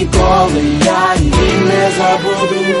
ніколи я її не забуду.